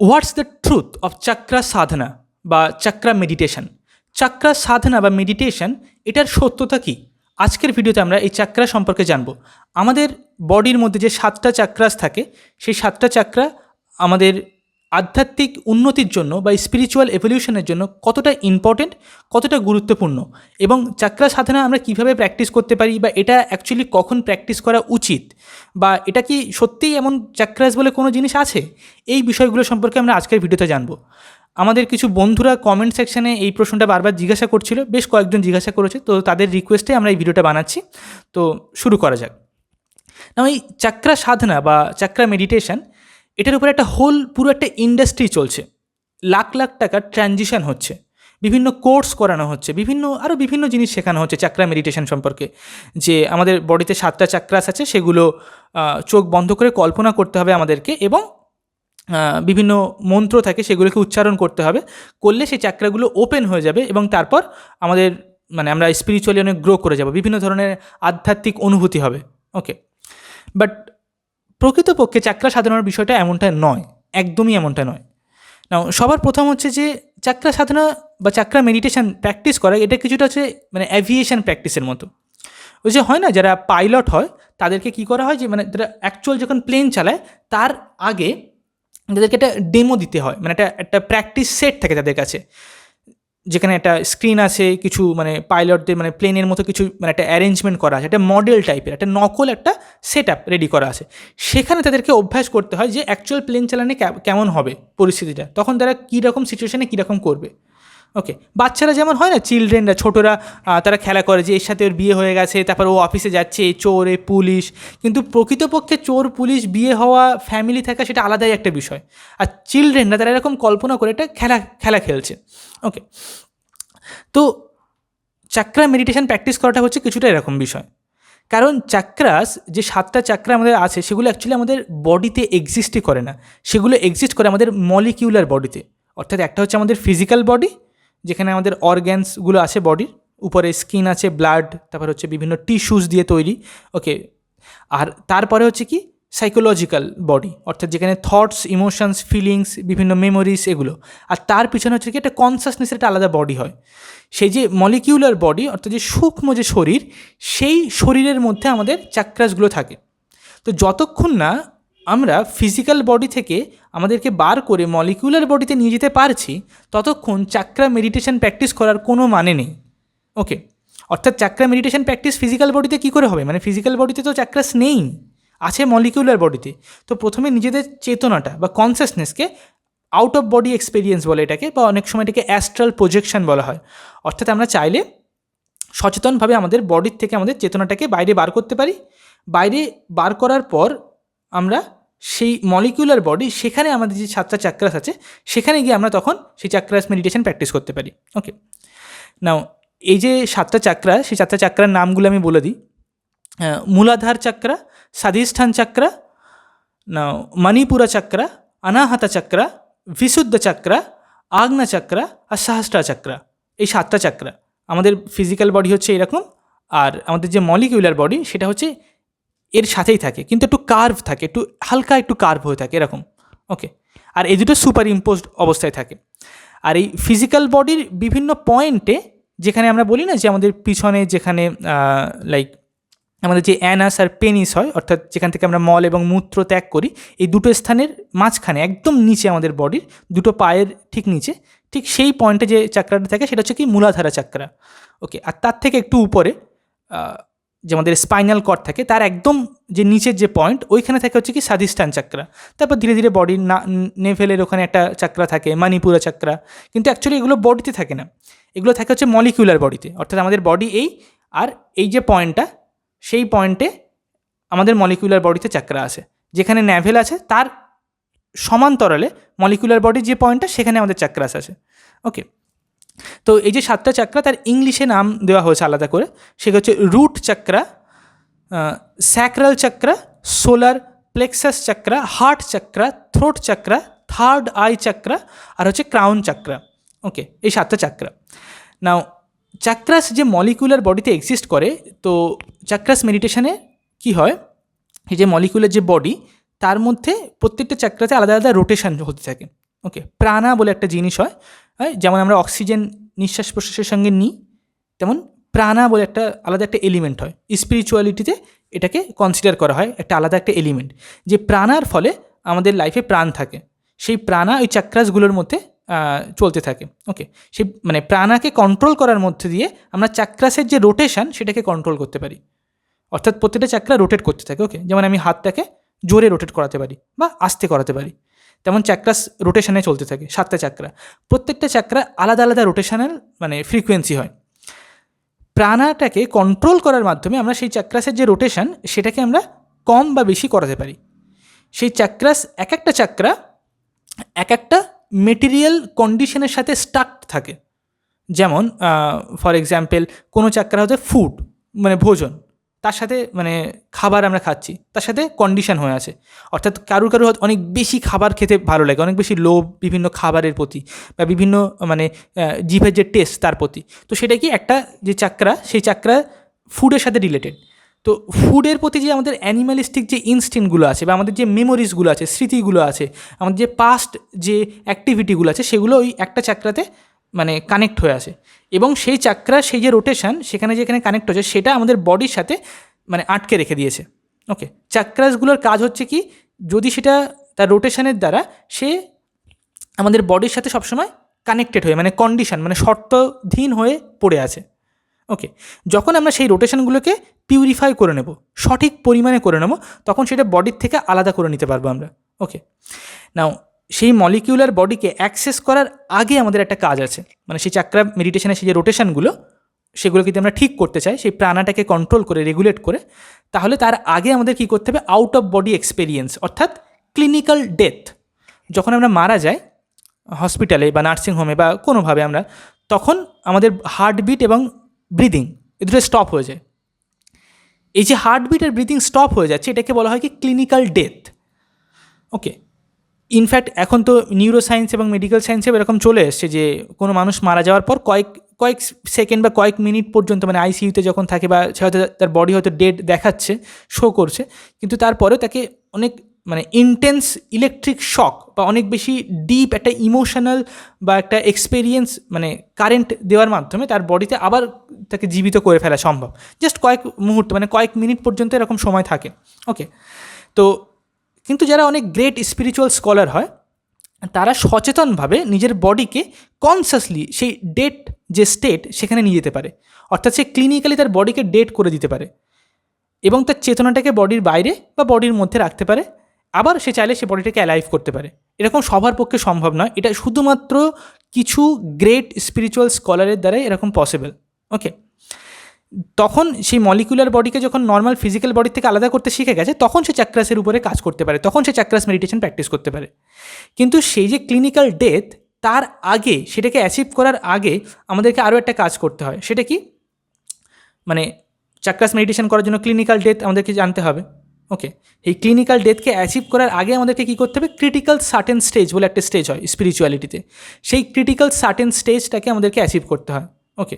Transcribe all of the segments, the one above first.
What's the truth of chakra সাধনা বা chakra meditation চাক্রা সাধনা বা meditation এটার সত্যতা কী? আজকের ভিডিওতে আমরা এই চাক্রা সম্পর্কে জানব। আমাদের বডির মধ্যে যে সাতটা চাক্রাস থাকে, সেই সাতটা চাক্রা আমাদের আধ্যাত্মিক উন্নতির জন্য বা স্পিরিচুয়াল এভলিউশনের জন্য কতটা ইম্পর্টেন্ট কতটা গুরুত্বপূর্ণ এবং চাকরা সাধনা আমরা কীভাবে প্র্যাকটিস করতে পারি বা এটা অ্যাকচুয়ালি কখন প্র্যাকটিস করা উচিত বা এটা কি সত্যিই এমন চাক্রাস বলে কোনো জিনিস আছে? এই বিষয়গুলো সম্পর্কে আমরা আজকের ভিডিওতে জানব। আমাদের কিছু বন্ধুরা কমেন্ট সেকশনে এই প্রশ্নটা বারবার জিজ্ঞাসা করছিল, বেশ কয়েকজন জিজ্ঞাসা করেছে, তো তাদের রিকোয়েস্টে আমরা এই ভিডিওটা বানাচ্ছি। তো শুরু করা যাক। না এই চাক্রা সাধনা বা চাক্রা মেডিটেশন এটার উপরে একটা হোল পুরো একটা ইন্ডাস্ট্রি চলছে। লাখ লাখ টাকার ট্রানজিশন হচ্ছে। বিভিন্ন কোর্স করানো হচ্ছে। বিভিন্ন আরও বিভিন্ন জিনিস শেখানো হচ্ছে চাক্রা মেডিটেশন সম্পর্কে। যে আমাদের বডিতে সাতটা চাক্রাস আছে, সেগুলো চোখ বন্ধ করে কল্পনা করতে হবে আমাদেরকে এবং বিভিন্ন মন্ত্র থাকে, সেগুলোকে উচ্চারণ করতে হবে। করলে সেই চাকরাগুলো ওপেন হয়ে যাবে এবং তারপর আমাদের মানে আমরা স্পিরিচুয়ালি অনেক গ্রো করে যাব। বিভিন্ন ধরনের আধ্যাত্মিক অনুভূতি হবে। ওকে বাট প্রকৃতপক্ষে চাকরা সাধনার বিষয়টা এমনটা নয়, একদমই এমনটা নয়। না সবার প্রথম হচ্ছে যে চাকরা সাধনা বা চাকরা মেডিটেশন প্র্যাকটিস করা, এটা কিছুটা হচ্ছে মানে অ্যাভিয়েশন প্র্যাকটিসের মতো। ওই যে হয় না, যারা পাইলট হয়, তাদেরকে কি করা হয় যে মানে যারা অ্যাকচুয়াল যখন প্লেন চালায়, তার আগে তাদেরকে একটা ডেমো দিতে হয়। মানে একটা একটা প্র্যাকটিস সেট থাকে তাদের কাছে। যেখানে একটা স্ক্রিন আছে, কিছু মানে পাইলটদের মানে প্লেনের মতো কিছু মানে একটা অ্যারেঞ্জমেন্ট করা আছে, একটা মডেল টাইপের একটা নকল একটা সেট রেডি করা আছে। সেখানে তাদেরকে অভ্যাস করতে হয় যে অ্যাকচুয়াল প্লেন চালানে কেমন হবে পরিস্থিতিটা, তখন তারা কীরকম সিচুয়েশানে কীরকম করবে। ওকে বাচ্চারা যেমন হয় না চিলড্রেনরা ছোটরা তারা খেলা করে যে এর সাথে ওর বিয়ে হয়ে গেছে, তারপর ও অফিসে যাচ্ছে, চোর এ পুলিশ। কিন্তু প্রকৃতপক্ষে চোর, পুলিশ, বিয়ে হওয়া ফ্যামিলি থাকা সেটা আলাদাই একটা বিষয়। আর চিলড্রেনরা তারা এরকম কল্পনা করে একটা খেলা খেলা খেলছে। ওকে তো চাক্রা মেডিটেশন প্র্যাকটিস করাটা হচ্ছে কিছুটা এরকম বিষয়। কারণ চাক্রাস যে সাতটা চাক্রা আমাদের আছে, সেগুলো অ্যাকচুয়ালি আমাদের বডিতে এক্সিস্টই করে না। সেগুলো এক্সিস্ট করে আমাদের মলিকিউলার বডিতে অর্থাৎ একটা হচ্ছে আমাদের ফিজিক্যাল বডি যেখানে আমাদের অর্গ্যানসগুলো আছে বডির উপরে স্কিন আছে ব্লাড তারপর হচ্ছে বিভিন্ন টিস্যুস দিয়ে তৈরি ওকে আর তারপরে হচ্ছে কি? সাইকোলজিক্যাল বডি অর্থাৎ যেখানে থটস ইমোশনস ফিলিংস বিভিন্ন মেমোরিজ এগুলো। আর তার পিছনে হচ্ছে কি? একটা কনসাসনেসের একটা আলাদা বডি হয়। সেই যে মলিকিউলার বডি অর্থাৎ যে সূক্ষ্ম যে শরীর, সেই শরীরের মধ্যে আমাদের চাক্রাসগুলো থাকে। তো যতক্ষণ না আমরা ফিজিক্যাল বডি থেকে আমাদেরকে বার করে মলিকিউলার বডিতে নিয়ে যেতে পারছি, ততক্ষণ চাক্রা মেডিটেশন প্র্যাকটিস করার কোনো মানে নেই। ওকে অর্থাৎ চাক্রা মেডিটেশন প্র্যাকটিস ফিজিক্যাল বডিতে কী করে হবে? মানে ফিজিক্যাল বডিতে তো চাক্রাস নেই, আছে মলিকিউলার বডিতে তো। প্রথমে নিজেদের চেতনাটা বা কনসাসনেসকে আউট অফ বডি এক্সপিরিয়েন্স বলে এটাকে, বা অনেক সময় এটাকে অ্যাস্ট্রাল প্রজেকশন বলা হয়। অর্থাৎ আমরা চাইলে সচেতনভাবে আমাদের বডির থেকে আমাদের চেতনাটাকে বাইরে বার করতে পারি। বাইরে বার করার পর আমরা সেই মলিকিউলার বডি সেখানে আমাদের যে সাতটা চাক্রাস আছে, সেখানে গিয়ে আমরা তখন সেই চাক্রাস মেডিটেশন প্র্যাকটিস করতে পারি। ওকে নাও এই যে সাতটা চাক্রা সেই সাতটা চাক্রার নামগুলো আমি বলে দিই। মূলাধার চাক্রা স্বাধিষ্ঠান চাক্রা নাও মণিপুরা চাক্রা অনাহতা চাক্রা বিশুদ্ধ চাক্রা আগ্না চাক্রা আর সহস্রা চাক্রা এই সাতটা চাক্রা আমাদের ফিজিক্যাল বডি হচ্ছে এরকম, আর আমাদের যে মলিকিউলার বডি সেটা হচ্ছে এর সাথেই থাকে, কিন্তু একটু কার্ভ থাকে, একটু হালকা একটু কার্ভ হয়ে থাকে, এরকম ওকে আর এই দুটো সুপার ইম্পোজড অবস্থায় থাকে। আর এই ফিজিক্যাল বডির বিভিন্ন পয়েন্টে যেখানে আমরা বলি না যে আমাদের পিছনে যেখানে লাইক আমাদের যে অ্যানাস আর পেনিস হয়, অর্থাৎ যেখান থেকে আমরা মল এবং মূত্র ত্যাগ করি, এই দুটো স্থানের মাঝখানে, একদম নিচে আমাদের বডির দুটো পায়ের ঠিক নিচে, ঠিক সেই পয়েন্টে যে চাকরাটা থাকে, সেটা হচ্ছে কি মূলাধারা চাকরা ওকে আর তার থেকে একটু উপরে যে আমাদের স্পাইনাল কর্ড থাকে, তার একদম যে নিচের যে পয়েন্ট ওইখানে থাকে হচ্ছে কি স্বাধিষ্ঠান চাকরা। তারপর ধীরে ধীরে বডির না নেভেলের ওখানে একটা চাকরা থাকে, মানিপুরা চাকরা। কিন্তু অ্যাকচুয়ালি এগুলো বডিতে থাকে না। এগুলো থাকে হচ্ছে মলিকিউলার বডিতে অর্থাৎ আমাদের বডি এই, আর এই যে পয়েন্টটা সেই পয়েন্টে আমাদের মলিকুলার বডিতে চাকরা আছে। যেখানে ন্যাভেল আছে, তার সমান্তরালে মলিকুলার বডির যে পয়েন্টটা সেখানে আমাদের চাকরাস আছে। ওকে তো এই যে সাতটা চাকরা, তার ইংলিশে নাম দেওয়া হয়েছে আলাদা করে। সেটা হচ্ছে root chakra sacral chakra, solar plexus chakra, heart chakra, throat chakra, third eye chakra, আর হচ্ছে ক্রাউন চাকরা। ওকে, এই সাতটা চাকরা। নাও, চাক্রাস যে মলিকুলার বডিতে এক্সিস্ট করে, তো চাক্রাস মেডিটেশনে কি হয়? এই যে মলিকুলার যে বডি, তার মধ্যে প্রত্যেকটা চাকরাতে আলাদা আলাদা রোটেশন হতে থাকে। ওকে, প্রাণা বলে একটা জিনিস হয়। যেমন আমরা অক্সিজেন নিঃশ্বাস প্রশ্বাসের সঙ্গে নিই, তেমন প্রাণা বলে একটা আলাদা একটা এলিমেন্ট হয়। স্পিরিচুয়ালিটিতে এটাকে কনসিডার করা হয়, একটা আলাদা একটা এলিমেন্ট যে প্রাণার ফলে আমাদের লাইফে প্রাণ থাকে। সেই প্রাণা ওই চাক্রাসগুলোর মধ্যে চলতে থাকে। ওকে সেই মানে প্রাণাকে কন্ট্রোল করার মধ্যে দিয়ে আমরা চাক্রাসের যে রোটেশন সেটাকে কন্ট্রোল করতে পারি। অর্থাৎ প্রত্যেকটা চাকরা রোটেট করতে থাকে। ওকে যেমন আমি হাতটাকে জোরে রোটেট করাতে পারি বা আস্তে করাতে পারি। তেমন চাক্রাস রোটেশনে চলতে থাকে, সাতটা চাকরা প্রত্যেকটা চাকরা আলাদা আলাদা রোটেশনাল মানে ফ্রিকোয়েন্সি হয়। প্রাণাটাকে কন্ট্রোল করার মাধ্যমে আমরা সেই চাক্রাসের যে রোটেশন সেটাকে আমরা কম বা বেশি করাতে পারি। সেই চাক্রাস এক একটা চাকরা এক একটা মেটেরিয়াল কন্ডিশনের সাথে স্টাক থাকে। যেমন ফর এক্সাম্পল কোনো চাকরা হচ্ছে ফুড মানে ভোজন। তার সাথে মানে খাবার আমরা খাচ্ছি। তার সাথে কন্ডিশন হয়ে আছে। অর্থাৎ কারুর কারুর অনেক বেশি খাবার খেতে ভালো লাগে, অনেক বেশি লোভ বিভিন্ন খাবারের প্রতি বা বিভিন্ন মানে জিভের যে টেস্ট তার প্রতি। তো সেটা কি একটা যে চাকরা, সেই চাকরা ফুডের সাথে রিলেটেড তো ফুডের প্রতি যে আমাদের অ্যানিমালিস্টিক যে ইনস্টিংগুলো আছে বা আমাদের যে মেমোরিজগুলো আছে, স্মৃতিগুলো আছে, আমাদের যে পাস্ট যে অ্যাক্টিভিটিগুলো আছে, সেগুলো ওই একটা চাকরাতে মানে কানেক্ট হয়ে আসে। এবং সেই চাকরা সেই যে রোটেশন সেখানে যেখানে কানেক্ট হচ্ছে সেটা আমাদের বডির সাথে মানে আটকে রেখে দিয়েছে। ওকে চাক্রাসগুলোর কাজ হচ্ছে কি? যদি সেটা তার রোটেশনের দ্বারা সে আমাদের বডির সাথে সবসময় কানেক্টেড হয়ে মানে কন্ডিশন মানে শর্তধীন হয়ে পড়ে আছে। ওকে যখন আমরা সেই রোটেশনগুলোকে পিউরিফাই করে নেব, সঠিক পরিমাণে করে নেব, তখন সেটা বডির থেকে আলাদা করে নিতে পারব আমরা। ওকে নাও সেই মলিকিউলার বডিকে অ্যাক্সেস করার আগে আমাদের একটা কাজ আছে। মানে সেই চাক্রা মেডিটেশনের সেই যে রোটেশনগুলো সেগুলো যদি আমরা ঠিক করতে চাই, সেই প্রাণাটাকে কন্ট্রোল করে রেগুলেট করে, তাহলে তার আগে আমাদের কী করতে হবে? আউট অফ বডি এক্সপেরিয়েন্স অর্থাৎ ক্লিনিক্যাল ডেথ যখন আমরা মারা যাই হসপিটালে বা নার্সিংহোমে বা কোনোভাবে আমরা, তখন আমাদের হার্টবিট এবং ব্রিদিং এ দুটো স্টপ হয়ে যায়। এই যে হার্টবিট আর ব্রিদিং স্টপ হয়ে যাচ্ছে, এটাকে বলা হয় কি ক্লিনিক্যাল ডেথ ওকে ইনফ্যাক্ট এখন তো নিউরো সায়েন্স এবং মেডিকেল সায়েন্সেও এরকম চলে এসছে যে কোনো মানুষ মারা যাওয়ার পর কয়েক কয়েক সেকেন্ড বা কয়েক মিনিট পর্যন্ত মানে আইসিইউতে যখন থাকে বা সে হয়তো তার বডি হয়তো ডেড দেখাচ্ছে শো করছে, কিন্তু তারপরেও তাকে অনেক মানে ইন্টেন্স ইলেকট্রিক শক বা অনেক বেশি ডিপ একটা ইমোশনাল বা একটা এক্সপেরিয়েন্স মানে কারেন্ট দেওয়ার মাধ্যমে তার বডিতে আবার তাকে জীবিত করে ফেলা সম্ভব। জাস্ট কয়েক মুহূর্ত মানে কয়েক মিনিট পর্যন্ত এরকম সময় থাকে। ওকে তো কিন্তু যারা অনেক গ্রেট স্পিরিচুয়াল স্কলার হয়, তারা সচেতনভাবে নিজের বডিকে কনসাসলি সেই ডেট যে স্টেট সেখানে নিয়ে যেতে পারে। অর্থাৎ সে ক্লিনিক্যালি তার বডিকে ডেট করে দিতে পারে এবং তার চেতনাটাকে বডির বাইরে বা বডির মধ্যে রাখতে পারে। আবার সে চাইলে সে বডিটাকে অ্যালাইভ করতে পারে। এরকম সবার পক্ষে সম্ভব নয়। এটা শুধুমাত্র কিছু গ্রেট স্পিরিচুয়াল স্কলারের দ্বারাই এরকম পসিবল ওকে তখন সেই মলিকুলার বডিকে যখন নর্মাল ফিজিক্যাল বডি থেকে আলাদা করতে শিখে গেছে, তখন সে চাক্রাসের উপরে কাজ করতে পারে, তখন সে চাক্রাস মেডিটেশন প্র্যাকটিস করতে পারে। কিন্তু সেই যে ক্লিনিক্যাল ডেথ তার আগে সেটাকে অ্যাচিভ করার আগে আমাদেরকে আরও একটা কাজ করতে হয়, সেটা কি? মানে চাক্রাস মেডিটেশন করার জন্য ক্লিনিক্যাল ডেথ আমাদেরকে জানতে হবে। ওকে এই ক্লিনিক্যাল ডেথকে অ্যাচিভ করার আগে আমাদেরকে কী করতে হবে? ক্রিটিক্যাল সার্টেন স্টেজ বলে একটা স্টেজ হয় স্পিরিচুয়ালিটিতে সেই ক্রিটিক্যাল সার্টেন স্টেজটাকে আমাদেরকে অ্যাচিভ করতে হয়। ওকে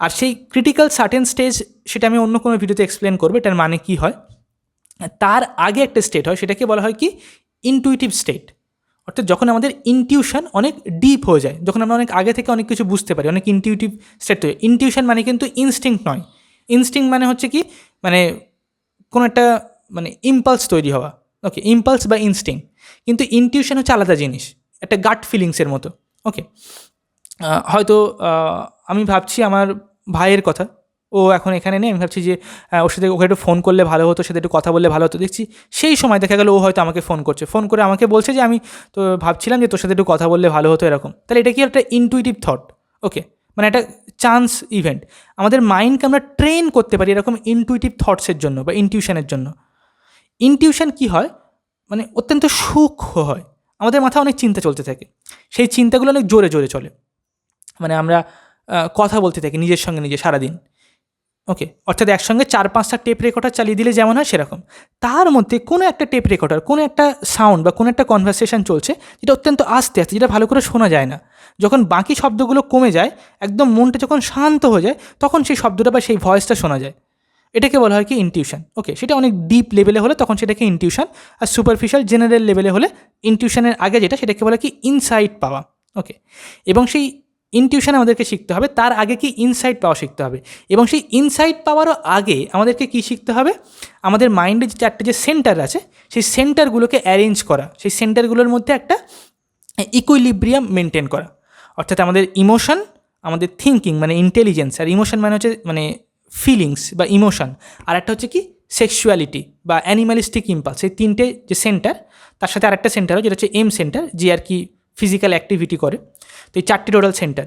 আর সেই ক্রিটিক্যাল সার্টেন স্টেজ সেটা আমি অন্য কোনো ভিডিওতে এক্সপ্লেন করব, এটার মানে কী হয়? তার আগে একটা স্টেট হয়, সেটাকে বলা হয় কি? ইনটুইটিভ স্টেট অর্থাৎ যখন আমাদের ইনটিউশন অনেক ডিপ হয়ে যায়, যখন আমরা অনেক আগে থেকে অনেক কিছু বুঝতে পারি, অনেক ইনটিউটিভ স্টেট হয়ে ইনটিউশন মানে কিন্তু ইনস্টিংক্ট নয়। ইনস্টিংক্ট মানে হচ্ছে কি? মানে কোনো একটা মানে ইম্পালস তৈরি হওয়া। ওকে ইম্পালস বা ইনস্টিং কিন্তু ইনটিউশন হচ্ছে আলাদা জিনিস, একটা গাট ফিলিংসের মতো। ওকে হয়তো আমি ভাবছি আমার ভাইয়ের কথা। ও এখন এখানে নেই, আমি ভাবছি যে ওর সাথে ওকে একটু ফোন করলে ভালো হতো, সাথে একটু কথা বললে ভালো হতো। দেখছি সেই সময় দেখা গেল ও হয়তো আমাকে ফোন করছে। ফোন করে আমাকে বলছে যে, আমি তো ভাবছিলাম যে তোর সাথে একটু কথা বললে ভালো হতো, এরকম। তাহলে এটা কি একটা ইনটুইটিভ থট ওকে মানে একটা চান্স ইভেন্ট আমাদের মাইন্ডকে আমরা ট্রেন করতে পারি এরকম ইনটুইটিভ থটসের জন্য বা ইনটিউশনের জন্য। ইনটিউশন কি হয়? মানে অত্যন্ত সূক্ষ্ম হয়। আমাদের মাথায় অনেক চিন্তা চলতে থাকে। সেই চিন্তাগুলো অনেক জোরে জোরে চলে। মানে আমরা কথা বলতে থাকি নিজের সঙ্গে নিজে সারাদিন। ওকে, অর্থাৎ একসঙ্গে চার পাঁচটা টেপ রেকর্ডার চালিয়ে দিলে যেমন হয় সেরকম। তার মধ্যে কোনো একটা টেপ রেকর্ডার, কোনো একটা সাউন্ড বা কোনো একটা কনভারসেশন চলছে যেটা অত্যন্ত আস্তে আস্তে, যেটা ভালো করে শোনা যায় না। যখন বাকি শব্দগুলো কমে যায়, একদম মনটা যখন শান্ত হয়ে যায়, তখন সেই শব্দটা বা সেই ভয়েসটা শোনা যায়। এটাকে বলা হয় কি ইনটিউশন ওকে, সেটা অনেক ডিপ লেভেলে হলে তখন সেটাকে ইনটিউশন আর সুপারফিশিয়াল জেনারেল লেভেলে হলে ইনটিউশনের আগে যেটা, সেটাকে বলা কি ইনসাইট পাওয়া। ওকে, এবং সেই ইনটিউশন আমাদেরকে শিখতে হবে, তার আগে কি ইনসাইট পাওয়া শিখতে হবে। এবং সেই ইনসাইট পাওয়ারও আগে আমাদেরকে কি শিখতে হবে? আমাদের মাইন্ডের যে চারটে যে সেন্টার আছে, সেই সেন্টারগুলোকে অ্যারেঞ্জ করা। সেই সেন্টারগুলোর মধ্যে একটা ইকুইলিব্রিয়াম মেনটেন করা। অর্থাৎ আমাদের ইমোশন আমাদের থিঙ্কিং মানে ইন্টেলিজেন্স আর ইমোশন মানে হচ্ছে মানে ফিলিংস বা ইমোশন আর একটা হচ্ছে কি সেক্সুয়ালিটি বা অ্যানিমালিস্টিক ইম্পালস এই তিনটে যে সেন্টার তার সাথে আরেকটা সেন্টারও যেটা হচ্ছে এম সেন্টার যে আর কি ফিজিক্যাল অ্যাক্টিভিটি করে। তো এই চারটি টোটাল সেন্টার।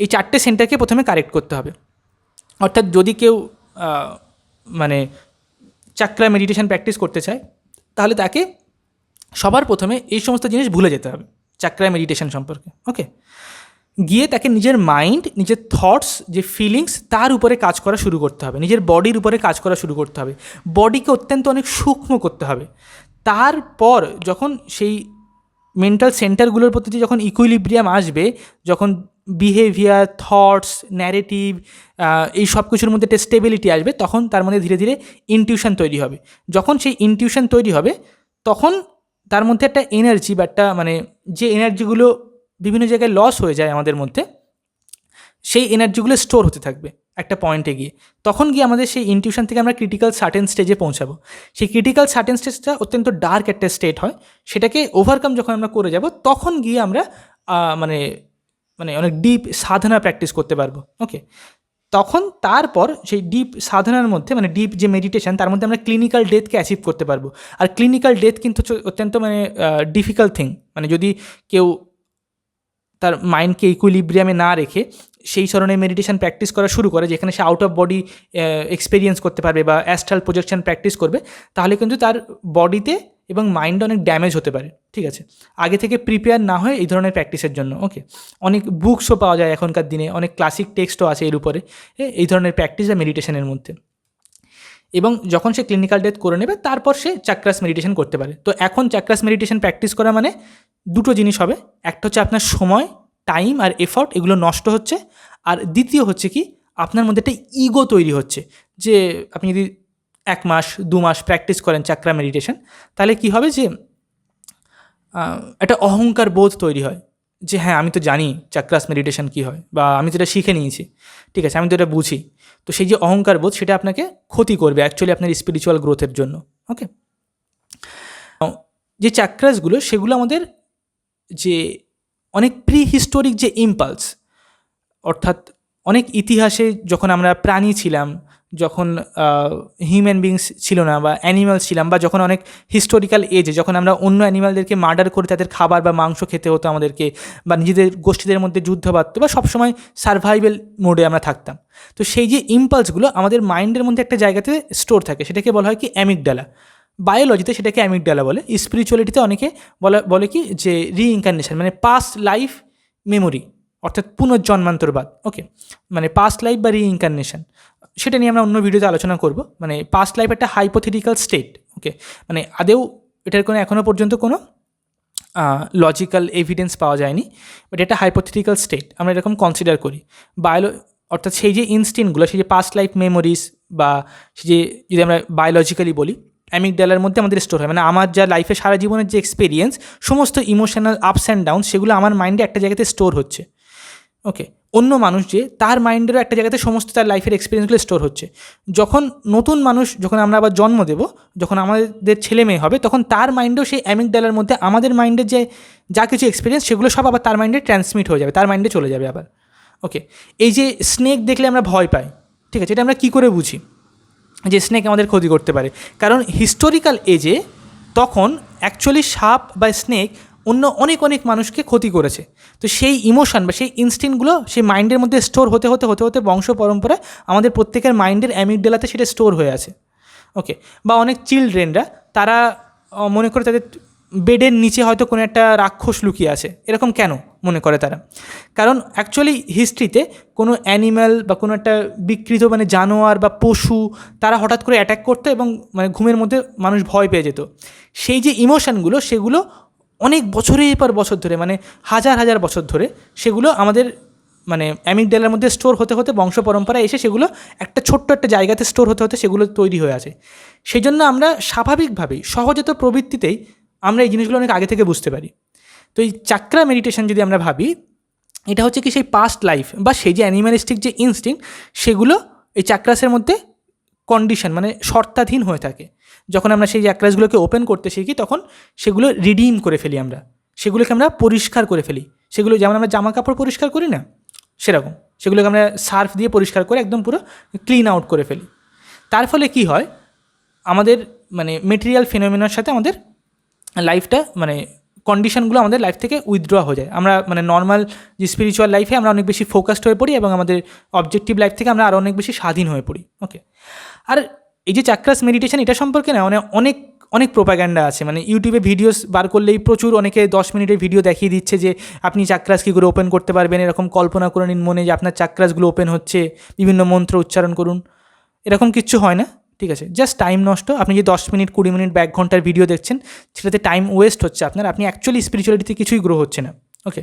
এই চারটে সেন্টারকে প্রথমে কারেক্ট করতে হবে। অর্থাৎ যদি কেউ মানে চাকরা মেডিটেশন প্র্যাকটিস করতে চায়, তাহলে তাকে সবার প্রথমে এই সমস্ত জিনিস ভুলে যেতে হবে, চাকরা মেডিটেশন সম্পর্কে ওকে গিয়ে তাকে নিজের মাইন্ড নিজের থটস যে ফিলিংস তার উপরে কাজ করা শুরু করতে হবে, নিজের বডির উপরে কাজ করা শুরু করতে হবে। বডিকে অত্যন্ত অনেক সূক্ষ্ম করতে হবে। তারপর যখন সেই মেন্টাল সেন্টারগুলোর প্রতি যখন ইকুইলিব্রিয়াম আসবে, যখন বিহেভিয়ার থটস ন্যারেটিভ এই সব কিছুর মধ্যে একটা স্টেবিলিটি আসবে, তখন তার মধ্যে ধীরে ধীরে ইনটিউশন তৈরি হবে। যখন সেই ইনটিউশন তৈরি হবে, তখন তার মধ্যে একটা এনার্জি বা একটা মানে যে এনার্জিগুলো বিভিন্ন জায়গায় লস হয়ে যায় আমাদের মধ্যে, সেই এনার্জিগুলো স্টোর হতে থাকবে। একটা পয়েন্টে গিয়ে। তখন গিয়ে আমাদের সেই ইনটিউশন থেকে আমরা ক্রিটিক্যাল সার্টেন স্টেজে পৌঁছাবো। সেই ক্রিটিক্যাল সার্টেন স্টেজটা অত্যন্ত ডার্ক একটা স্টেট হয়। সেটাকে ওভারকাম যখন আমরা করে যাব, তখন গিয়ে আমরা মানে মানে অনেক ডিপ সাধনা প্র্যাকটিস করতে পারব। ওকে তখন তারপর সেই ডিপ সাধনার মধ্যে মানে ডিপ যে মেডিটেশন তার মধ্যে আমরা ক্লিনিক্যাল ডেথকে অ্যাচিভ করতে পারব। আর ক্লিনিক্যাল ডেথ কিন্তু অত্যন্ত মানে ডিফিকাল্ট থিং মানে যদি কেউ তার মাইন্ডকে ইকুইলিব্রিয়ামে না রেখে সেই ধরনের মেডিটেশন প্র্যাকটিস করা শুরু করে, যেখানে সে আউট অফ বডি এক্সপিরিয়েন্স করতে পারবে বা অ্যাস্ট্রাল প্রজেকশন প্র্যাকটিস করবে, তাহলে কিন্তু তার বডিতে এবং মাইন্ড অনেক ড্যামেজ হতে পারে, ঠিক আছে? আগে থেকে প্রিপেয়ার না হয়ে এই ধরনের প্র্যাকটিসের জন্য ওকে অনেক বুকসও পাওয়া যায় এখনকার দিনে, অনেক ক্লাসিক টেক্সটও আছে এর উপরে এই ধরনের প্র্যাকটিস বা মেডিটেশনের মধ্যে। এবং যখন সে ক্লিনিক্যাল ডেথ করে নেবে, তারপর সে চাক্রাস মেডিটেশন করতে পারে। তো এখন চাক্রাস মেডিটেশন প্র্যাকটিস করা মানে দুটো জিনিস হবে। একটা হচ্ছে আপনার সময় টাইম আর এফর্ট এগুলো নষ্ট হচ্ছে। আর দ্বিতীয় হচ্ছে কি, আপনার মধ্যে একটা ইগো তৈরি হচ্ছে যে আপনি যদি এক মাস, দু মাস প্র্যাকটিস করেন চাক্রা মেডিটেশন তাহলে কি হবে যে একটা অহংকার বোধ তৈরি হয় যে হ্যাঁ আমি তো জানি চাক্রাস মেডিটেশন কী হয় বা আমি তো এটা শিখে নিয়েছি। ঠিক আছে, আমি তো এটা বুঝি। তো সেই যে অহংকার বোধ, সেটা আপনাকে ক্ষতি করবে অ্যাকচুয়ালি আপনার স্পিরিচুয়াল গ্রোথের জন্য ওকে যে চাক্রাসগুলো সেগুলো আমাদের যে অনেক প্রি হিস্টোরিক যে ইম্পালস অর্থাৎ অনেক ইতিহাসে যখন আমরা প্রাণী ছিলাম যখন হিউম্যান বিংস ছিল না বা অ্যানিমালস ছিলাম বা যখন অনেক হিস্টোরিক্যাল এজে যখন আমরা অন্য অ্যানিমালদেরকে মার্ডার করে তাদের খাবার বা মাংস খেতে হতো আমাদেরকে বা নিজেদের গোষ্ঠীদের মধ্যে যুদ্ধ বাড়তো বা সবসময় সার্ভাইভেল মোডে আমরা থাকতাম। তো সেই যে ইম্পালসগুলো আমাদের মাইন্ডের মধ্যে একটা জায়গাতে স্টোর থাকে, সেটাকে বলা হয় কি অ্যামিকডালা বায়োলজিতে সেটাকে অ্যামিকডালা বলে। স্পিরিচুয়ালিটিতে অনেকে বলে বলে কি যে রিইনকার্নেশন মানে পাস্ট লাইফ মেমোরি অর্থাৎ পুনর্জন্মান্তরবাদ। ওকে মানে পাস্ট লাইফ বা রিইনকার্নেশন সেটা নিয়ে আমরা অন্য ভিডিওতে আলোচনা করব। মানে পাস্ট লাইফ একটা হাইপোথেটিক্যাল স্টেট ওকে মানে আদেও এটার কোনো এখনও পর্যন্ত কোনো লজিক্যাল এভিডেন্স পাওয়া যায়নি বাট এটা হাইপোথেটিক্যাল স্টেট আমরা এরকম কনসিডার করি। বায়োলো অর্থাৎ সেই যে ইনস্টিনগুলো সেই যে পাস্ট লাইফ মেমোরিজ বা সেই যে, যদি আমরা বায়োলজিক্যালি বলি অ্যামিকডালার মধ্যে আমাদের স্টোর হয়। মানে আমার যা লাইফে সারা জীবনের যে এক্সপিরিয়েন্স সমস্ত ইমোশনাল আপস অ্যান্ড ডাউন সেগুলো আমার মাইন্ডে একটা জায়গাতে স্টোর হচ্ছে ওকে অন্য মানুষ যে, তার মাইন্ডেরও একটা জায়গাতে সমস্ত তার লাইফের এক্সপিরিয়েন্সগুলো স্টোর হচ্ছে। যখন নতুন মানুষ যখন আমরা আবার জন্ম দেব, যখন আমাদের ছেলে মেয়ে হবে, তখন তার মাইন্ডেও সেই অ্যামিক অ্যামিকডালার মধ্যে আমাদের মাইন্ডের যে, যা কিছু এক্সপিরিয়েন্স সেগুলো সব আবার তার মাইন্ডে ট্রান্সমিট হয়ে যাবে, তার মাইন্ডে চলে যাবে আবার। ওকে এই যে স্নেক দেখলে আমরা ভয় পাই, ঠিক আছে? এটা আমরা কী করে বুঝি? যে স্নেক আমাদের ক্ষতি করতে পারে। কারণ হিস্টোরিক্যাল এজে তখন অ্যাকচুয়ালি সাপ বা স্নেক অন্য অনেক অনেক মানুষকে ক্ষতি করেছে। তো সেই ইমোশন বা সেই ইনস্টিনগুলো সেই মাইন্ডের মধ্যে স্টোর হতে হতে হতে হতে বংশ পরম্পরায় আমাদের প্রত্যেকের মাইন্ডের অ্যামিকডেলাতে সেটা স্টোর হয়ে আছে। ওকে বা অনেক চিলড্রেনরা তারা মনে করে তাদের বেডের নিচে হয়তো কোনো একটা রাক্ষস লুকিয়ে আছে। এরকম কেন মনে করে তারা? কারণ অ্যাকচুয়ালি হিস্ট্রিতে কোনো অ্যানিম্যাল বা কোনো একটা বিকৃত মানে জানোয়ার বা পশু, তারা হঠাৎ করে অ্যাটাক করতো এবং মানে ঘুমের মধ্যে মানুষ ভয় পেয়ে যেত। সেই যে ইমোশনগুলো সেগুলো অনেক বছরের পর বছর ধরে মানে হাজার হাজার বছর ধরে সেগুলো আমাদের মানে অ্যামিকডেলার মধ্যে স্টোর হতে হতে বংশ পরম্পরা এসে সেগুলো একটা ছোট্ট একটা জায়গাতে স্টোর হতে হতে সেগুলো তৈরি হয়ে আছে। সেই জন্য আমরা স্বাভাবিকভাবেই সহজাত প্রবৃত্তিতেই আমরা এই জিনিসগুলো অনেক আগে থেকে বুঝতে পারি। তো এই চাক্রা মেডিটেশন যদি আমরা ভাবি, এটা হচ্ছে কি সেই পাস্ট লাইফ বা সেই যে অ্যানিম্যালিস্টিক যে ইনস্টিং সেগুলো এই চাক্রাসের মধ্যে কন্ডিশন মানে শর্তাধীন হয়ে থাকে। যখন আমরা সেই চাক্রাসগুলোকে ওপেন করতে শিখি, তখন সেগুলো রিডিম করে ফেলি আমরা। সেগুলোকে আমরা পরিষ্কার করে ফেলি। সেগুলো যেমন আমরা জামা কাপড় পরিষ্কার করি না, সেরকম। সেগুলোকে আমরা সার্ফ দিয়ে পরিষ্কার করে একদম পুরো ক্লিন আউট করে ফেলি। তার ফলে কি হয়? আমাদের মানে মেটেরিয়াল ফিনোমিনার সাথে আমাদের লাইফটা মানে কন্ডিশনগুলো আমাদের লাইফ থেকে উইথড্র হয়ে যায়। আমরা মানে নর্মাল যে স্পিরিচুয়াল লাইফে আমরা অনেক বেশি ফোকাসড হয়ে পড়ি এবং আমাদের অবজেক্টিভ লাইফ থেকে আমরা আরও অনেক বেশি স্বাধীন হয়ে পড়ি। ওকে আর এই যে চাক্রাস মেডিটেশন এটা সম্পর্কে না মানে অনেক অনেক প্রোপাগ্যান্ডা আছে। মানে ইউটিউবে ভিডিওস বার করলেই প্রচুর অনেকে দশ মিনিটের ভিডিও দেখিয়ে দিচ্ছে যে, আপনি চাক্রাস কী করে ওপেন করতে পারবেন? এরকম কল্পনা করে নিন মনে যে, আপনার চাক্রাসগুলো ওপেন হচ্ছে। বিভিন্ন মন্ত্র উচ্চারণ করুন। এরকম কিচ্ছু হয় না, ঠিক আছে? জাস্ট টাইম নষ্ট। আপনি যে দশ মিনিট, কুড়ি মিনিট, বা এক ঘণ্টার ভিডিও দেখছেন, সেটাতে টাইম ওয়েস্ট হচ্ছে আপনার। আপনি অ্যাকচুয়ালি স্পিরিচুয়ালিটিতে কিছুই গ্রো হচ্ছে না। ওকে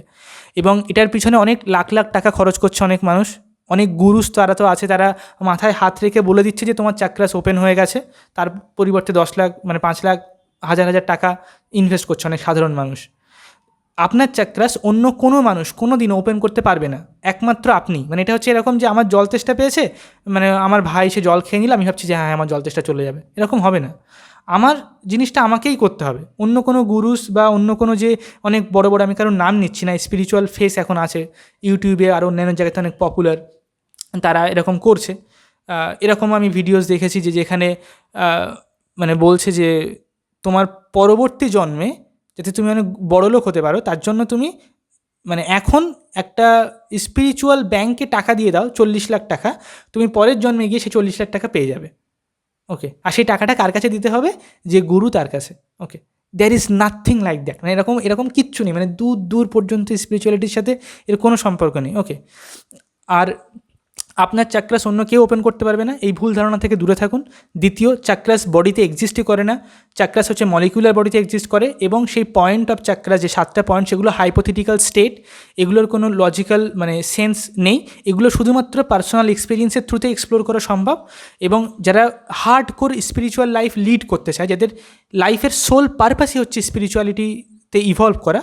এবং এটার পিছনে অনেক লাখ লাখ টাকা খরচ করছে অনেক মানুষ। অনেক গুরুস তারা তো আছে, তারা মাথায় হাত রেখে বলে দিচ্ছে যে তোমার চাক্রাস ওপেন হয়ে গেছে। তার পরিবর্তে দশ লাখ মানে পাঁচ লাখ, হাজার হাজার টাকা ইনভেস্ট করছে অনেক সাধারণ মানুষ। আপনার চাক্রাস অন্য কোনো মানুষ কোনো দিন ওপেন করতে পারবে না। একমাত্র আপনি। মানে এটা হচ্ছে এরকম যে আমার জল তেষ্টা পেয়েছে মানে আমার ভাই সে জল খেয়ে নিল, আমি ভাবছি যে হ্যাঁ আমার জল তেষ্টা চলে যাবে। এরকম হবে না। আমার জিনিসটা আমাকেই করতে হবে। অন্য কোনো গুরুস বা অন্য কোনো যে অনেক বড় বড় আমি কারোর নাম নিচ্ছি না স্পিরিচুয়াল ফেস এখন আছে। ইউটিউবে আর অন্যান্য জায়গাতে অনেক পপুলার তারা এরকম করছে। এরকম আমি ভিডিওস দেখেছি যে যেখানে মানে বলছে যে তোমার পরবর্তী জন্মে যাতে তুমি অনেক বড়লোক হতে পারো, তার জন্য তুমি মানে এখন একটা স্পিরিচুয়াল ব্যাংকে টাকা দিয়ে দাও, চল্লিশ লাখ টাকা। তুমি পরের জন্মে গিয়ে সে চল্লিশ লাখ টাকা পেয়ে যাবে। ওকে আর সেই টাকাটা কার কাছে দিতে হবে? যে গুরু তার কাছে। Okay there is nothing like that মানে এরকম এরকম কিচ্ছু নেই। মানে দূর দূর পর্যন্ত স্পিরিচুয়ালিটির সাথে এর কোনো সম্পর্ক নেই। ওকে আর আপনার চাক্রাস অন্য কেউ ওপেন করতে পারবে না, এই ভুল ধারণা থেকে দূরে থাকুন। দ্বিতীয় চাক্রাস বডিতে এক্সিস্টই করে না। চাক্রাস হচ্ছে মলিকুলার বডিতে এক্সিস্ট করে এবং সেই পয়েন্ট অফ চাক্রাস যে সাতটা পয়েন্ট সেগুলো হাইপোথেটিক্যাল স্টেট এগুলোর কোনো লজিক্যাল মানে সেন্স নেই। এগুলো শুধুমাত্র পার্সোনাল এক্সপিরিয়েন্সের থ্রুতে এক্সপ্লোর করা সম্ভব এবং যারা hard core spiritual life lead করতে চায়, যাদের লাইফের সোল পারপাসই হচ্ছে স্পিরিচুয়ালিটিতে ইভলভ করা,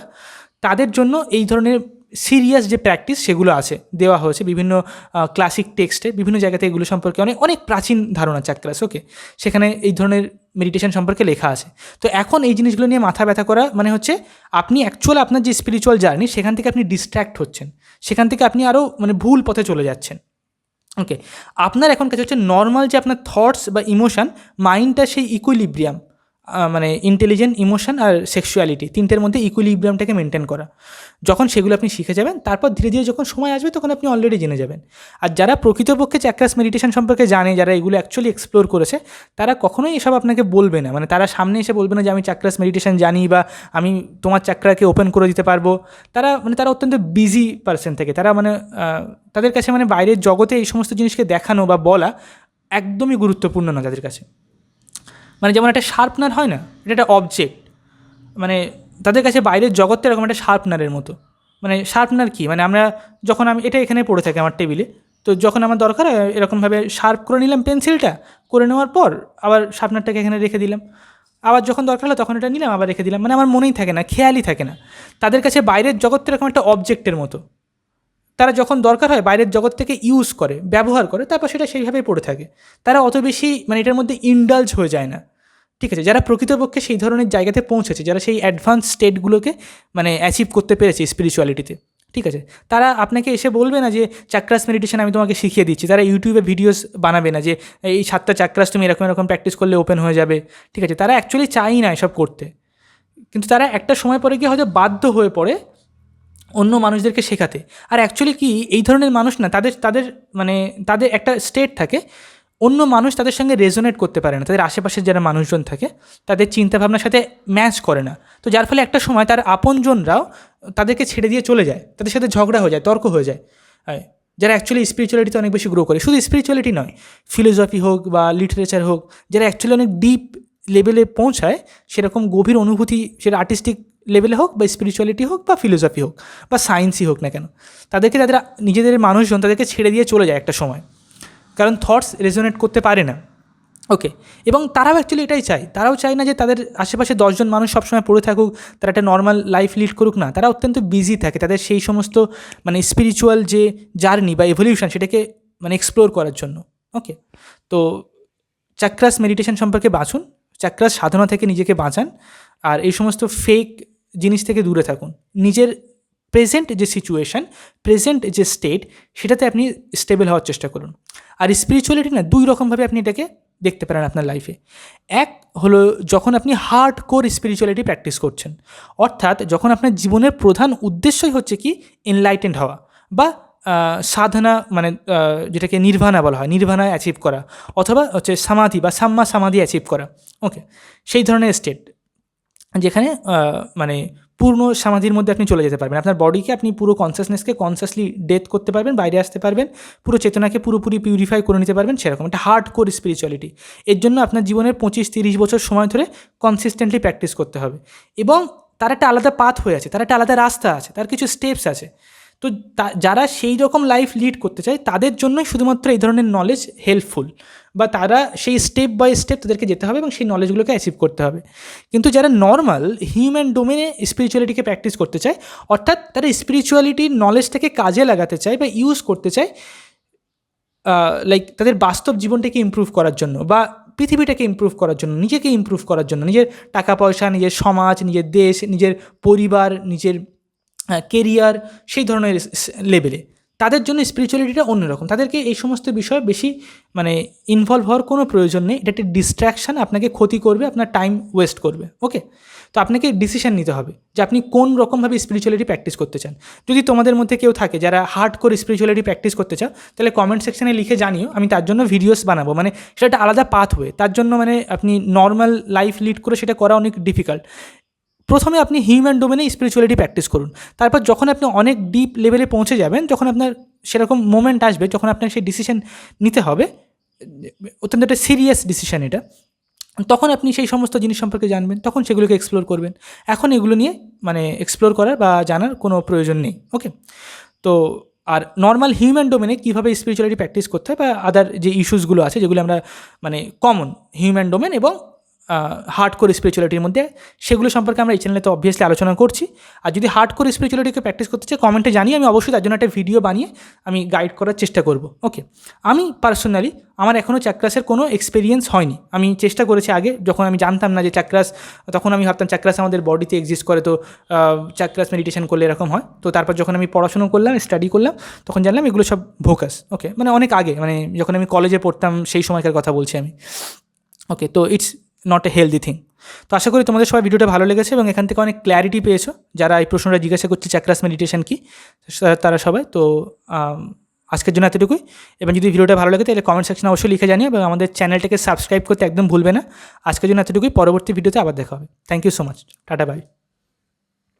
তাদের জন্য এই ধরনের সিরিয়াস যে প্র্যাকটিস সেগুলো আছে, দেওয়া হয়েছে বিভিন্ন ক্লাসিক টেক্সটে বিভিন্ন জায়গাতে এগুলো সম্পর্কে অনেক অনেক প্রাচীন ধারণা চাক্রাস ওকে সেখানে এই ধরনের মেডিটেশন সম্পর্কে লেখা আছে। তো এখন এই জিনিসগুলো নিয়ে মাথা ব্যথা করা মানে হচ্ছে, আপনি অ্যাকচুয়াল আপনার যে স্পিরিচুয়াল জার্নি সেখান থেকে আপনি ডিস্ট্র্যাক্ট হচ্ছেন। সেখান থেকে আপনি আরও মানে ভুল পথে চলে যাচ্ছেন। ওকে আপনার এখন কাছে হচ্ছে নর্মাল যে আপনার থটস বা ইমোশান মাইন্ডটা সেই ইকুইলিব্রিয়াম মানে ইন্টেলিজেন্ট ইমোশন আর সেক্সুয়ালিটি তিনটের মধ্যে ইকুইলিব্রিয়ামটাকে মেনটেন করা। যখন সেগুলো আপনি শিখে যাবেন, তারপর ধীরে ধীরে যখন সময় আসবে, তখন আপনি অলরেডি জেনে যাবেন। আর যারা প্রকৃতপক্ষে চ্যাক্রাস মেডিটেশন সম্পর্কে জানে, যারা এগুলো অ্যাকচুয়ালি এক্সপ্লোর করেছে, তারা কখনোই এসব আপনাকে বলবে না। মানে তারা সামনে এসে বলবে না যে, আমি চাক্রাস মেডিটেশন জানি বা আমি তোমার চাক্রাকে ওপেন করে দিতে পারব। তারা মানে তারা অত্যন্ত বিজি পার্সন থেকে, তারা মানে তাদের কাছে মানে বাইরের জগতে এই সমস্ত জিনিসকে দেখানো বা বলা একদমই গুরুত্বপূর্ণ না তাদের কাছে। মানে যেমন একটা শার্পনার হয় না, এটা একটা অবজেক্ট মানে তাদের কাছে বাইরের জগৎটা এরকম একটা শার্পনারের মতো। মানে শার্পনার কি? মানে আমরা যখন আমি, এটা এখানে পড়ে থাকি আমার টেবিলে তো যখন আমার দরকার হয়, এরকমভাবে শার্প করে নিলাম পেন্সিলটা করে নেওয়ার পর আবার শার্পনারটাকে এখানে রেখে দিলাম। আবার যখন দরকার হলো তখন এটা নিলাম, আবার রেখে দিলাম। মানে আমার মনেই থাকে না, খেয়ালই থাকে না। তাদের কাছে বাইরের জগৎটা এরকম একটা অবজেক্টের মতো। তারা যখন দরকার হয়, বাইরের জগৎ থেকে ইউজ করে, ব্যবহার করে, তারপর সেটা সেইভাবেই পড়ে থাকে। তারা অত বেশি মানে এটার মধ্যে ইন্ডালজ হয়ে যায় না। ঠিক আছে, যারা প্রকৃতপক্ষে সেই ধরনের জায়গাতে পৌঁছেছে, যারা সেই অ্যাডভান্স স্টেটগুলোকে মানে অ্যাচিভ করতে পেরেছে স্পিরিচুয়ালিটিতে ঠিক আছে? তারা আপনাকে এসে বলবে না যে চাক্রাস মেডিটেশন আমি তোমাকে শিখিয়ে দিচ্ছি, তারা ইউটিউবে ভিডিওস বানাবে না যে এই সাতটা চাক্রাস তুমি এরকম এরকম প্র্যাকটিস করলে ওপেন হয়ে যাবে, ঠিক আছে? তারা অ্যাকচুয়ালি চাই না এসব করতে। কিন্তু তারা একটা সময় পরে গিয়ে হয়তো বাধ্য হয়ে পড়ে অন্য মানুষদেরকে শেখাতে। আর অ্যাকচুয়ালি কি, এই ধরনের মানুষ না, তাদের তাদের মানে তাদের একটা স্টেট থাকে অন্য মানুষ তাদের সঙ্গে রেজোনেট করতে পারে না। তাদের আশেপাশে যারা মানুষজন থাকে, তাদের চিন্তাভাবনার সাথে ম্যাচ করে না। তো যার ফলে একটা সময় তার আপনজনরাও তাদেরকে ছেড়ে দিয়ে চলে যায়। তাদের সাথে ঝগড়া হয়ে যায়, তর্ক হয়ে যায়। যারা অ্যাকচুয়ালি স্পিরিচুয়ালিটিতে অনেক বেশি গ্রো করে, শুধু স্পিরিচুয়ালিটি নয় ফিলোসফি হোক বা লিটারেচার হোক, যারা অ্যাকচুয়ালি অনেক ডিপ লেভেলে পৌঁছায়, সেরকম গভীর অনুভূতি, সেটা আর্টিস্টিক লেভেলে হোক বা স্পিরিচুয়ালিটি হোক বা ফিলোসফি হোক বা সায়েন্সই হোক না কেন, তাদেরকে তাদের নিজেদের মানুষজন তাদেরকে ছেড়ে দিয়ে চলে যায় একটা সময়। কারণ থটস রেজোনেট করতে পারে না। ওকে এবং তারাও অ্যাকচুয়ালি এটাই চায়। তারাও চায় না যে তাদের আশেপাশে দশজন মানুষ সবসময় পড়ে থাকুক, তারা একটা নর্মাল লাইফ লিড করুক না। তারা অত্যন্ত বিজি থাকে। তাদের সেই সমস্ত মানে স্পিরিচুয়াল যে জার্নি বা এভলিউশন সেটাকে মানে এক্সপ্লোর করার জন্য। ওকে তো চাক্রাস মেডিটেশন সম্পর্কে বাঁচুন। চাক্রাস সাধনা থেকে নিজেকে বাঁচান। আর এই সমস্ত ফেক জিনিস থেকে দূরে থাকুন। নিজের প্রেজেন্ট যে সিচুয়েশান প্রেজেন্ট যে স্টেট সেটাতে আপনি স্টেবল হওয়ার চেষ্টা করুন। আর স্পিরিচুয়ালিটি না, দুই রকমভাবে আপনি এটাকে দেখতে পারেন আপনার লাইফে এক হলো যখন আপনি হার্ড কোর স্পিরিচুয়ালিটি প্র্যাকটিস করছেন, অর্থাৎ যখন আপনার জীবনের প্রধান উদ্দেশ্যই হচ্ছে কি এনলাইটেন্ড হওয়া বা সাধনা মানে যেটাকে নির্ভানা বলা হয় নির্ভানা অ্যাচিভ করা অথবা হচ্ছে সামাধি বা সাম্মা সামাধি অ্যাচিভ করা। ওকে সেই ধরনের স্টেট যেখানে মানে পূর্ণ সমাধির মধ্যে আপনি চলে যেতে পারবেন। আপনার বডিকে আপনি পুরো কনসিয়াসনেসকে কনসিয়াসলি ডেথ করতে পারবেন, বাইরে আসতে পারবেন, পুরো চেতনাকে পুরোপুরি পিউরিফাই করে নিতে পারবেন, সেরকম একটা হার্ড কোর স্পিরিচুয়ালিটি এর জন্য আপনার জীবনের পঁচিশ তিরিশ বছর সময় ধরে কনসিস্টেন্টলি প্র্যাকটিস করতে হবে। এবং তার একটা আলাদা পাথ হয়ে আছে, তার একটা আলাদা রাস্তা আছে, তার কিছু স্টেপস আছে। তো তা- যারা সেই রকম লাইফ লিড করতে চায়, তাদের জন্যই শুধুমাত্র এই ধরনের নলেজ হেল্পফুল বা তারা সেই স্টেপ বাই স্টেপ তাদেরকে যেতে হবে এবং সেই নলেজগুলোকে অ্যাচিভ করতে হবে। কিন্তু যারা নর্মাল হিউম্যান ডোমেনে স্পিরিচুয়ালিটিকে প্র্যাকটিস করতে চায়, অর্থাৎ তারা স্পিরিচুয়ালিটির নলেজটাকে কাজে লাগাতে চায় বা ইউজ করতে চায় লাইক তাদের বাস্তব জীবনটাকে ইমপ্রুভ করার জন্য বা পৃথিবীটাকে ইমপ্রুভ করার জন্য, নিজেকে ইমপ্রুভ করার জন্য, নিজের টাকা পয়সা, নিজের সমাজ, নিজের দেশ, নিজের পরিবার, নিজের কেরিয়ার সেই ধরনের লেভেলে তাদের জন্য স্পিরিচুয়ালিটিটা অন্যরকম। তাদেরকে এই সমস্ত বিষয়ে বেশি মানে ইনভলভ হওয়ার কোনো প্রয়োজন নেই। এটা একটা ডিস্ট্র্যাকশান আপনাকে ক্ষতি করবে, আপনার টাইম ওয়েস্ট করবে। ওকে তো আপনাকে ডিসিশন নিতে হবে যে আপনি কোন রকমভাবে স্পিরিচুয়ালিটি প্র্যাকটিস করতে চান। যদি তোমাদের মধ্যে কেউ থাকে যারা হার্ড করে স্পিরিচুয়ালিটি প্র্যাকটিস করতে চাও, তাহলে কমেন্ট সেকশানে লিখে জানিও, আমি তার জন্য ভিডিওস বানাবো। মানে সেটা একটা আলাদা পাথ হয়ে তার জন্য মানে আপনি নর্মাল লাইফ লিড করে সেটা করা অনেক ডিফিকাল্ট প্রথমে আপনি হিউম্যান ডোমেনে স্পিরিচুয়ালিটি প্র্যাকটিস করুন। তারপর যখন আপনি অনেক ডিপ লেভেলে পৌঁছে যাবেন, যখন আপনার সেরকম মোমেন্ট আসবে, যখন আপনার সেই ডিসিশন নিতে হবে, অত্যন্ত একটা সিরিয়াস ডিসিশন এটা, তখন আপনি সেই সমস্ত জিনিস সম্পর্কে জানবেন, তখন সেগুলোকে এক্সপ্লোর করবেন। এখন এগুলো নিয়ে মানে এক্সপ্লোর করার বা জানার কোনো প্রয়োজন নেই ওকে তো আর নর্মাল হিউম্যান ডোমেনে কীভাবে স্পিরিচুয়ালিটি প্র্যাকটিস করতে হয় বা আদার যে ইস্যুসগুলো আছে, যেগুলো আমরা মানে কমন হিউম্যান ডোমেন এবং হার্ড কোর স্পিরিচুয়ালিটির মধ্যে। সেগুলো সম্পর্কে আমরা এই চ্যানেলে তো অবভিয়াসলি আলোচনা করছি। আর যদি হার্ড কোর স্পিরিচুয়ালিটিকে প্র্যাকটিস করতে চাই কমেন্টে জানিয়ে আমি অবশ্যই তার জন্য একটা ভিডিও বানিয়ে আমি গাইড করার চেষ্টা করব। ওকে আমি পার্সোনালি আমার এখনও চাক্রাসের কোনো এক্সপিরিয়েন্স হয়নি। আমি চেষ্টা করেছি আগে, যখন আমি জানতাম না যে চাক্রাস তখন আমি ভাবতাম চাক্রাস আমাদের বডিতে এক্সিস্ট করে, তো চাক্রাস মেডিটেশন করলে এরকম হয়। তো তারপর যখন আমি পড়াশুনো করলাম স্টাডি করলাম, তখন জানলাম এগুলো সব ভোকাস। ওকে মানে অনেক আগে মানে যখন আমি কলেজে পড়তাম, সেই সময়কার কথা বলছি আমি। ওকে তো it's not a healthy thing তো আশা করি তোমাদের সবাই ভিডিওটা ভালো লেগেছে এবং এখান থেকে অনেক ক্ল্যারিটি পেয়েছ। যারা এই প্রশ্নটা জিজ্ঞাসা করছে চ্যাক্রাস মেডিটেশন কি তারা সবাই। তো আজকের জন্য এতটুকুই। এবং যদি ভিডিওটা ভালো লাগে, তাহলে কমেন্ট সেকশনে অবশ্যই লিখে জানিও এবং আমাদের চ্যানেলটাকে সাবস্ক্রাইব করতে একদম ভুলবে না। আজকের জন্য এতটুকুই। পরবর্তী ভিডিওতে আবার দেখা হবে। Thank you so much tata bye